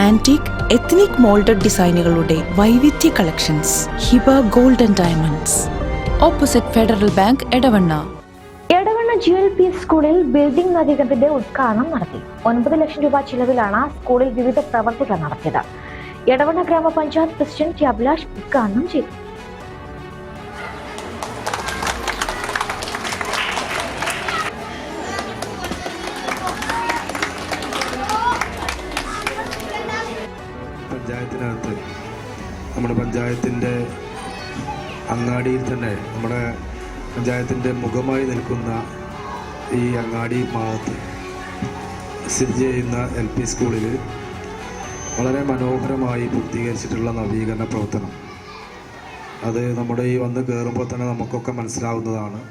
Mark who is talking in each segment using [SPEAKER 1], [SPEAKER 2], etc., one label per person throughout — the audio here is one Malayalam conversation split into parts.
[SPEAKER 1] Antique ethnic moulded ഡിസൈനുകളുടെ വൈവിധ്യ collections Hiba Golden Diamonds opposite Federal Bank Edavanna
[SPEAKER 2] Edavanna G L P സ്കൂളിൽ ബിൽഡിംഗ് നവീകരണത്തിന്റെ ഉദ്ഘാടനം നടത്തി. ഒൻപത് ലക്ഷം രൂപ ചിലവിലാണ് സ്കൂളിൽ വിവിധ പ്രവർത്തികൾ നടത്തിയത്. എടവണ്ണ ഗ്രാമപഞ്ചായത്ത് പ്രസിഡന്റ് ടി അഭിലാഷ് ഉദ്ഘാടനം ചെയ്തു.
[SPEAKER 3] പഞ്ചായത്തിനകത്ത് നമ്മുടെ പഞ്ചായത്തിന്റെ അങ്ങാടിയിൽ തന്നെ നമ്മുടെ പഞ്ചായത്തിന്റെ മുഖമായി നിൽക്കുന്ന ഈ അങ്ങാടി ഭാഗത്ത് സ്ഥിതി ചെയ്യുന്ന എൽ പി സ്കൂളിൽ വളരെ മനോഹരമായി പൂർത്തീകരിച്ചിട്ടുള്ള നവീകരണ പ്രവർത്തനം. അത് നമ്മുടെ ഈ വന്ന് കയറുമ്പോൾ തന്നെ നമുക്കൊക്കെ മനസ്സിലാവുന്നതാണ്.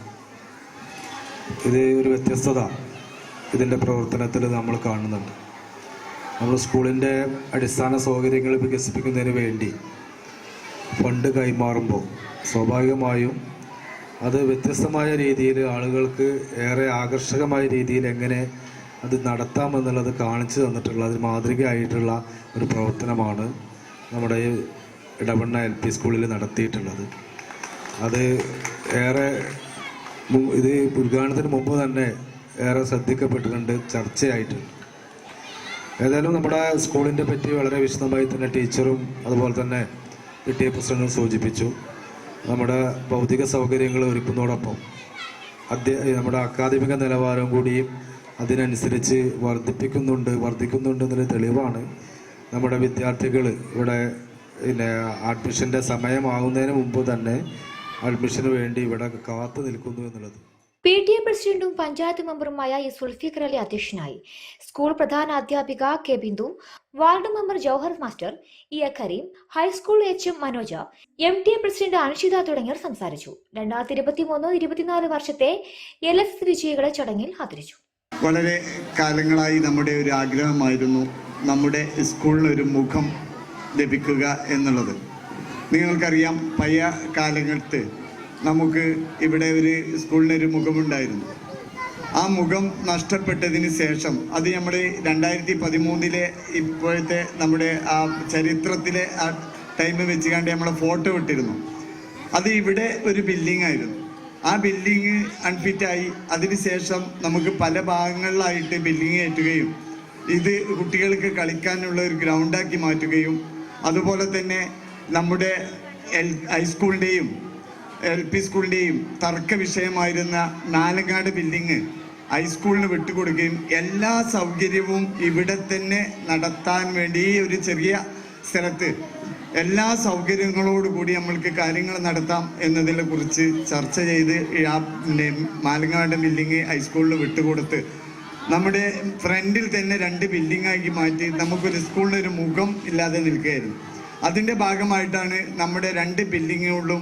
[SPEAKER 3] ഇത് ഒരു വ്യത്യസ്തത ഇതിന്റെ പ്രവർത്തനത്തിൽ നമ്മൾ കാണുന്നുണ്ട്. നമ്മൾ സ്കൂളിന്റെ അടിസ്ഥാന സൗകര്യങ്ങൾ വികസിപ്പിക്കുന്നതിന് വേണ്ടി ഫണ്ട് കൈമാറുമ്പോൾ സ്വാഭാവികമായും അത് വ്യത്യസ്തമായ രീതിയിൽ ആളുകൾക്ക് ഏറെ ആകർഷകമായ രീതിയിൽ എങ്ങനെ അത് നടത്താമെന്നുള്ളത് കാണിച്ചു തന്നിട്ടുള്ള അതിന് മാതൃകയായിട്ടുള്ള ഒരു പ്രവർത്തനമാണ് നമ്മുടെ ഇടവണ്ണ എൽ പി സ്കൂളിൽ നടത്തിയിട്ടുള്ളത്. അത് ഏറെ ഇത് ഉദ്ഘാടനത്തിന് മുമ്പ് തന്നെ ഏറെ ശ്രദ്ധിക്കപ്പെട്ടിട്ടുണ്ട് ചർച്ചയായിട്ടുണ്ട്. ഏതായാലും നമ്മുടെ സ്കൂളിന്റെ പറ്റി വളരെ വിശദമായി തന്നെ ടീച്ചറും അതുപോലെ തന്നെ പി ടി സൂചിപ്പിച്ചു. നമ്മുടെ ഭൗതിക സൗകര്യങ്ങൾ ഒരുക്കുന്നതോടൊപ്പം അധ്യ നമ്മുടെ അക്കാദമിക നിലവാരം കൂടിയും അതിനനുസരിച്ച് വർദ്ധിപ്പിക്കുന്നുണ്ട് വർദ്ധിക്കുന്നുണ്ട് എന്നൊരു തെളിവാണ് നമ്മുടെ വിദ്യാർത്ഥികൾ ഇവിടെ പിന്നെ അഡ്മിഷന്റെ സമയമാകുന്നതിന് മുമ്പ് തന്നെ അഡ്മിഷന് വേണ്ടി ഇവിടെ കാത്തു നിൽക്കുന്നു എന്നുള്ളത്.
[SPEAKER 4] പി ടി പ്രസിഡന്റും പഞ്ചായത്ത് മെമ്പറുമായ ഈ സുൽഫിഖർ അലി അധ്യക്ഷനായി. സ്കൂൾ പ്രധാന അധ്യാപിക K Bindu ward member Jouhar master E A Kareem high school H M Manoja M T A president Anushitha തുടങ്ങിയവർ സംസാരിച്ചു. രണ്ടായിരത്തി ഇരുപത്തി മൂന്ന് ഇരുപത്തിനാല് വർഷത്തെ എൽ എസ് വിജയികളെ ചടങ്ങിൽ ആദരിച്ചു.
[SPEAKER 5] വളരെ കാലങ്ങളായി നമ്മുടെ ഒരു ആഗ്രഹമായിരുന്നു നമ്മുടെ സ്കൂളിനൊരു മുഖം ലഭിക്കുക എന്നുള്ളത്. നിങ്ങൾക്കറിയാം പഴയ കാലത്ത് നമുക്ക് ഇവിടെ ഒരു സ്കൂളിന് ഒരു മുഖമുണ്ടായിരുന്നു. ആ മുഖം നഷ്ടപ്പെട്ടതിന് ശേഷം അത് നമ്മൾ രണ്ടായിരത്തി പതിമൂന്നിലെ ഇപ്പോഴത്തെ നമ്മുടെ ആ ചരിത്രത്തിലെ ആ ടൈം വെച്ച് കണ്ട് നമ്മളെ ഫോട്ടോ ഇട്ടിരുന്നു. അത് ഇവിടെ ഒരു ബിൽഡിംഗ് ആയിരുന്നു. ആ ബിൽഡിങ് അൺഫിറ്റായി അതിനുശേഷം നമുക്ക് പല ഭാഗങ്ങളിലായിട്ട് ബിൽഡിങ് കയറ്റുകയും ഇത് കുട്ടികൾക്ക് കളിക്കാനുള്ള ഒരു ഗ്രൗണ്ടാക്കി മാറ്റുകയും അതുപോലെ തന്നെ നമ്മുടെ എൽ ഹൈസ്കൂളിന്റെയും എൽ പി സ്കൂളിന്റെയും തർക്ക വിഷയമായിരുന്ന നാലങ്ങാട് ബിൽഡിങ് ഹൈസ്കൂളിന് വിട്ടുകൊടുക്കുകയും എല്ലാ സൗകര്യവും ഇവിടെ തന്നെ നടത്താൻ വേണ്ടി ഒരു ചെറിയ സ്ഥലത്ത് എല്ലാ സൗകര്യങ്ങളോടുകൂടി നമ്മൾക്ക് കാര്യങ്ങൾ നടത്താം എന്നതിനെ കുറിച്ച് ചർച്ച ചെയ്ത് ആ മാലങ്ങാട് ബിൽഡിങ് ഹൈസ്കൂളിൽ വിട്ടുകൊടുത്ത് നമ്മുടെ ഫ്രണ്ടിൽ തന്നെ രണ്ട് ബിൽഡിംഗ് ആക്കി മാറ്റി നമുക്കൊരു സ്കൂളിന് ഒരു മുഖം ഇല്ലാതെ നിൽക്കുകയായിരുന്നു. അതിന്റെ ഭാഗമായിട്ടാണ് നമ്മുടെ രണ്ട് ബിൽഡിങ്ങുകളിലും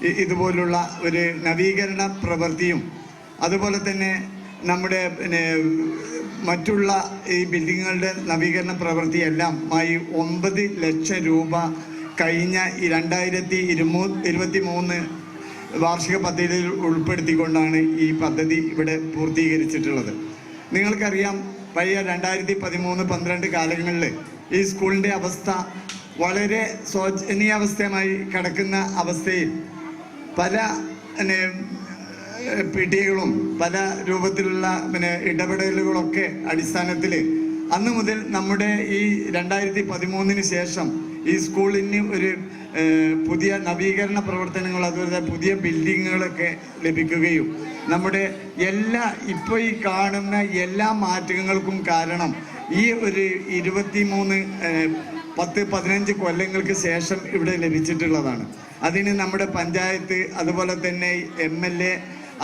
[SPEAKER 5] ഇതുപോലുള്ള ഒരു നവീകരണ പ്രവൃത്തിയും അതുപോലെ തന്നെ നമ്മുടെ പിന്നെ മറ്റുള്ള ഈ ബിൽഡിങ്ങുകളുടെ നവീകരണ പ്രവൃത്തിയെല്ലാം ആയി ഒമ്പത് ലക്ഷം രൂപ കഴിഞ്ഞ രണ്ടായിരത്തി ഇരുമൂ ഇരുപത്തി മൂന്ന് വാർഷിക പദ്ധതിയിൽ ഉൾപ്പെടുത്തിക്കൊണ്ടാണ് ഈ പദ്ധതി ഇവിടെ പൂർത്തീകരിച്ചിട്ടുള്ളത്. നിങ്ങൾക്കറിയാം പഴയ രണ്ടായിരത്തി പതിമൂന്ന് പന്ത്രണ്ട് കാലങ്ങളിൽ ഈ സ്കൂളിന്റെ അവസ്ഥ വളരെ ശോചനീയാവസ്ഥയുമായി കിടക്കുന്ന അവസ്ഥയിൽ പല പിന്നെ പി ടി എകളും പല രൂപത്തിലുള്ള പിന്നെ ഇടപെടലുകളൊക്കെ അടിസ്ഥാനത്തിൽ അന്ന് മുതൽ നമ്മുടെ ഈ രണ്ടായിരത്തി പതിമൂന്നിന് ശേഷം ഈ സ്കൂളിന് ഒരു പുതിയ നവീകരണ പ്രവർത്തനങ്ങൾ അതുപോലെ പുതിയ ബിൽഡിങ്ങുകളൊക്കെ ലഭിക്കുകയും നമ്മുടെ എല്ലാ ഇപ്പോൾ ഈ കാണുന്ന എല്ലാ മാറ്റങ്ങൾക്കും കാരണം ഈ ഒരു ഇരുപത്തി മൂന്ന് പത്ത് പതിനഞ്ച് കൊല്ലങ്ങൾക്ക് ശേഷം ഇവിടെ ലഭിച്ചിട്ടുള്ളതാണ്. അതിന് നമ്മുടെ പഞ്ചായത്ത് അതുപോലെ തന്നെ എം എൽ എ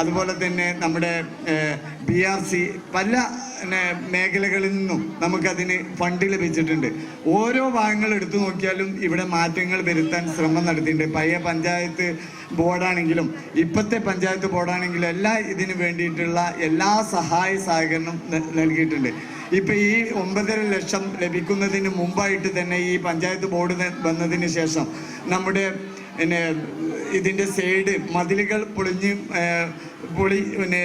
[SPEAKER 5] അതുപോലെ തന്നെ നമ്മുടെ ബി ആർ സി പല മേഖലകളിൽ നിന്നും നമുക്കതിന് ഫണ്ട് ലഭിച്ചിട്ടുണ്ട്. ഓരോ ഭാഗങ്ങൾ എടുത്തു നോക്കിയാലും ഇവിടെ മാറ്റങ്ങൾ വരുത്താൻ ശ്രമം നടത്തിയിട്ടുണ്ട്. പഴയ പഞ്ചായത്ത് ബോർഡാണെങ്കിലും ഇപ്പോഴത്തെ പഞ്ചായത്ത് ബോർഡാണെങ്കിലും എല്ലാ ഇതിന് വേണ്ടിയിട്ടുള്ള എല്ലാ സഹായ സഹകരണം നൽകിയിട്ടുണ്ട്. ഇപ്പം ഈ ഒമ്പതര ലക്ഷം ലഭിക്കുന്നതിന് മുമ്പായിട്ട് തന്നെ ഈ പഞ്ചായത്ത് ബോർഡ് വന്നതിന് ശേഷം നമ്മുടെ പിന്നെ ഇതിന്റെ സൈഡ് മതിലുകൾ പൊളിഞ്ഞ് പൊളി പിന്നെ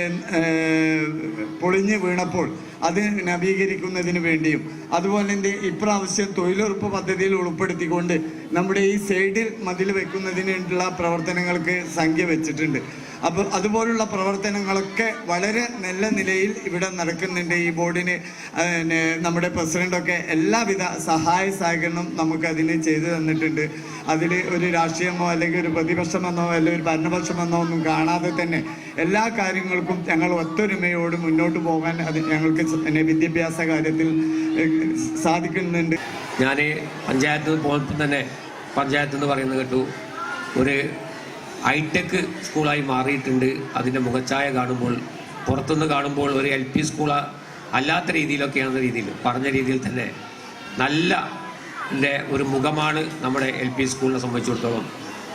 [SPEAKER 5] പൊളിഞ്ഞ് വീണപ്പോൾ അത് നവീകരിക്കുന്നതിന് വേണ്ടിയും അതുപോലെ തന്നെ ഇപ്രാവശ്യം തൊഴിലുറപ്പ് പദ്ധതിയിൽ ഉൾപ്പെടുത്തിക്കൊണ്ട് നമ്മുടെ ഈ സൈഡിൽ മതിൽ വെക്കുന്നതിനുള്ള പ്രവർത്തനങ്ങൾക്ക് സംഖ്യ വെച്ചിട്ടുണ്ട്. അപ്പോൾ അതുപോലുള്ള പ്രവർത്തനങ്ങളൊക്കെ വളരെ നല്ല നിലയിൽ ഇവിടെ നടക്കുന്നുണ്ട്. ഈ ബോർഡിന് നമ്മുടെ പ്രസിഡന്റൊക്കെ എല്ലാവിധ സഹായ സഹകരണം നമുക്കതിന് ചെയ്തു തന്നിട്ടുണ്ട്. അതിൽ ഒരു രാഷ്ട്രീയമോ അല്ലെങ്കിൽ ഒരു പ്രതിപക്ഷമെന്നോ അല്ലെങ്കിൽ ഒരു ഭരണപക്ഷമെന്നോ ഒന്നും കാണാതെ തന്നെ എല്ലാ കാര്യങ്ങൾക്കും ഞങ്ങൾ ഒത്തൊരുമയോട് മുന്നോട്ട് പോകാൻ അത് ഞങ്ങൾക്ക് തന്നെ വിദ്യാഭ്യാസ കാര്യത്തിൽ സാധിക്കുന്നുണ്ട്.
[SPEAKER 6] ഞാൻ പഞ്ചായത്ത് പോയപ്പോൾ തന്നെ പഞ്ചായത്ത് എന്ന് പറയുന്നത് കേട്ടു. ഒരു ഹൈടെക് സ്കൂളായി മാറിയിട്ടുണ്ട്. അതിന്റെ മുഖച്ഛായ കാണുമ്പോൾ പുറത്തുനിന്ന് കാണുമ്പോൾ ഒരു എൽ പി സ്കൂളാ അല്ലാത്ത രീതിയിലൊക്കെയാണെന്ന രീതിയിൽ പറഞ്ഞ രീതിയിൽ തന്നെ നല്ല ഒരു മുഖമാണ് നമ്മുടെ എൽ പി സ്കൂളിനെ സംബന്ധിച്ചിടത്തോളം.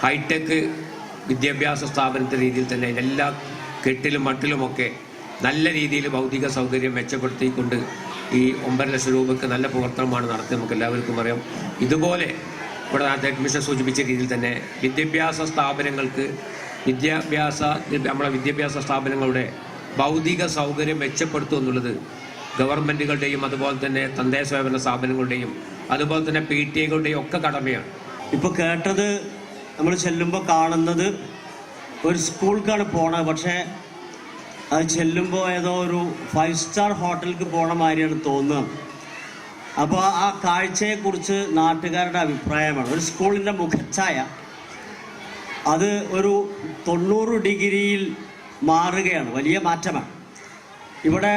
[SPEAKER 6] ഹൈടെക് വിദ്യാഭ്യാസ സ്ഥാപനത്തെ രീതിയിൽ തന്നെ എല്ലാ കെട്ടിലും മട്ടിലുമൊക്കെ നല്ല രീതിയിൽ ഭൗതിക സൗകര്യം മെച്ചപ്പെടുത്തിക്കൊണ്ട് ഈ ഒമ്പത് ലക്ഷം രൂപയ്ക്ക് നല്ല പ്രവർത്തനമാണ് നടത്തി നമുക്ക് എല്ലാവർക്കും അറിയാം. ഇതുപോലെ ഇവിടെ നേരത്തെ അഡ്മിഷൻ സൂചിപ്പിച്ച രീതിയിൽ തന്നെ വിദ്യാഭ്യാസ സ്ഥാപനങ്ങൾക്ക് വിദ്യാഭ്യാസ നമ്മളെ വിദ്യാഭ്യാസ സ്ഥാപനങ്ങളുടെ ഭൗതിക സൗകര്യം മെച്ചപ്പെടുത്തുക എന്നുള്ളത് ഗവൺമെന്റുകളുടെയും അതുപോലെ തന്നെ തദ്ദേശ സ്വയംഭരണ സ്ഥാപനങ്ങളുടെയും അതുപോലെ തന്നെ പി ടി എകളുടെയും ഒക്കെ കടമയാണ്.
[SPEAKER 7] ഇപ്പോൾ കേട്ടത് നമ്മൾ ചെല്ലുമ്പോൾ കാണുന്നത് ഒരു സ്കൂൾക്കാണ് പോണത്. പക്ഷേ അത് ചെല്ലുമ്പോൾ ഏതോ ഒരു ഫൈവ് സ്റ്റാർ ഹോട്ടലിലേക്ക് പോണ മാതിരിയാണ് തോന്നുന്നത് അപ്പോൾ ആ കാഴ്ചയെക്കുറിച്ച് നാട്ടുകാരുടെ അഭിപ്രായമാണ്. ഒരു സ്കൂളിന്റെ മുഖച്ഛായ അത് ഒരു തൊണ്ണൂറ് ഡിഗ്രിയിൽ മാറുകയാണ്. വലിയ മാറ്റമാണ്. ഇവിടെ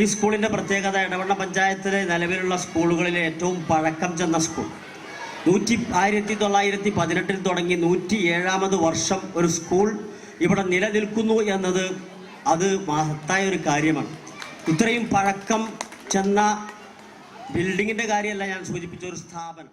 [SPEAKER 7] ഈ സ്കൂളിന്റെ പ്രത്യേകത ഇടവണ്ണ പഞ്ചായത്തിലെ നിലവിലുള്ള സ്കൂളുകളിലെ ഏറ്റവും പഴക്കം ചെന്ന സ്കൂൾ. നൂറ്റി ആയിരത്തി തൊള്ളായിരത്തി പതിനെട്ടിൽ തുടങ്ങി നൂറ്റി ഏഴാമത് വർഷം ഒരു സ്കൂൾ ഇവിടെ നിലനിൽക്കുന്നു എന്നത് അത് മഹത്തായ ഒരു കാര്യമാണ്. ഇത്രയും പഴക്കം ചെന്ന ബിൽഡിങ്ങിന്റെ കാര്യമല്ല ഞാൻ സൂചിപ്പിച്ച ഒരു സ്ഥാപനം.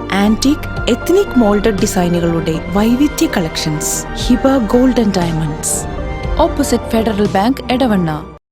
[SPEAKER 1] Antique ethnic moulded ഡിസൈനുകളുടെ വൈവിധ്യ collections Hiba Golden Diamonds opposite Federal Bank Edavanna.